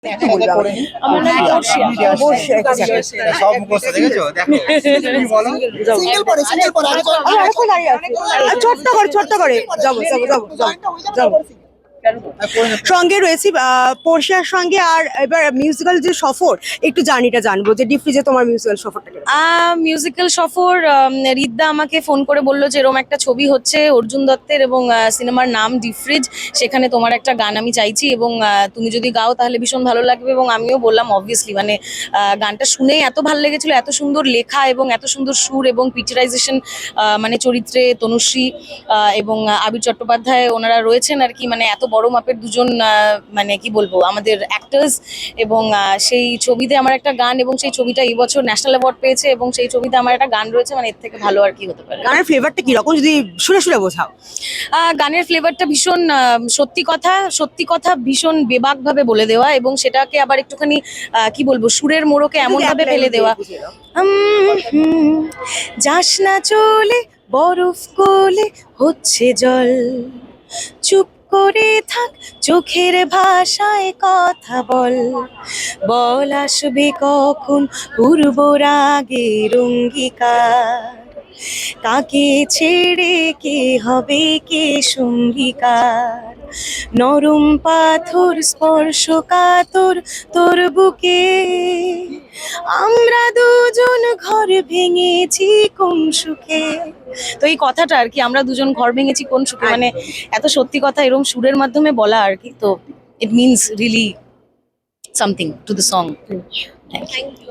ছোট্ট করে ছোট্ট করে। যাব যাব যাব যাব যাব। সঙ্গে রয়েছি আহ, পর্ষিয়ার সঙ্গে আর এবার মিউজিক্যাল যে সফর একটু জার্নিটা জানব যে ডিফি যে তোমার মিউজিক্যাল সফরটা? মিউজিক্যাল সফর রিদ্দা আমাকে ফোন করে বলল যে এরকম একটা ছবি হচ্ছে অর্জুন দত্তের এবং সিনেমার নাম ডিফ্রিজ সেখানে তোমার একটা গান আমি চাইছি এবং তুমি যদি গাও তাহলে ভীষণ ভালো লাগবে এবং আমিও বললাম অবভিয়াসলি মানে গানটা শুনে এত ভালো লেগেছিল এত সুন্দর লেখা এবং এত সুন্দর সুর এবং পিকচারাইজেশন মানে চরিত্রে তনুশ্রী এবং আবির চট্টোপাধ্যায় ওনারা রয়েছেন আর কি মানে এত বড় মাপের দুজন মানে কি বলব আমাদের অ্যাক্টার্স এবং সেই ছবিতে আমার একটা গান এবং সেই ছবিটা এই বছর ন্যাশনাল অ্যাওয়ার্ড পেয়েছে এবং সেই ছবিতে আমার একটা গান রয়েছে মানে এর থেকে ভালো আর কি হতে পারে। গানের ফ্লেভারটা কীরকম? যদি শুনে শুনে বোঝাও। গানের ফ্লেভারটা ভীষণ সত্যি কথা সত্যি কথা ভীষণ বেবাক ভাবে বলে দেওয়া এবং সেটাকে আবার একটুখানি কি বলব সুরের মোড়কে এমন ভাবে ফেলে দেওয়া। যাস না চলে বরফ কোলে হচ্ছে জল। চুপ করে থাক, চোখের ভাষায় কথা বল। বল আসবে কখন পূর্ব রাগের অঙ্গীকার? কাকে ছেড়ে কে হবে কে সঙ্গীকার? নরম পাথর স্পর্শ কাতর তোর বুকে ভেঙেছি কোন সুখে? তো এই কথাটা আর কি আমরা দুজন ঘর ভেঙেছি কোন সুখে? মানে এত সত্যি কথা এরকম সুরের মাধ্যমে বলা আর কি তো it means really something to the song thank you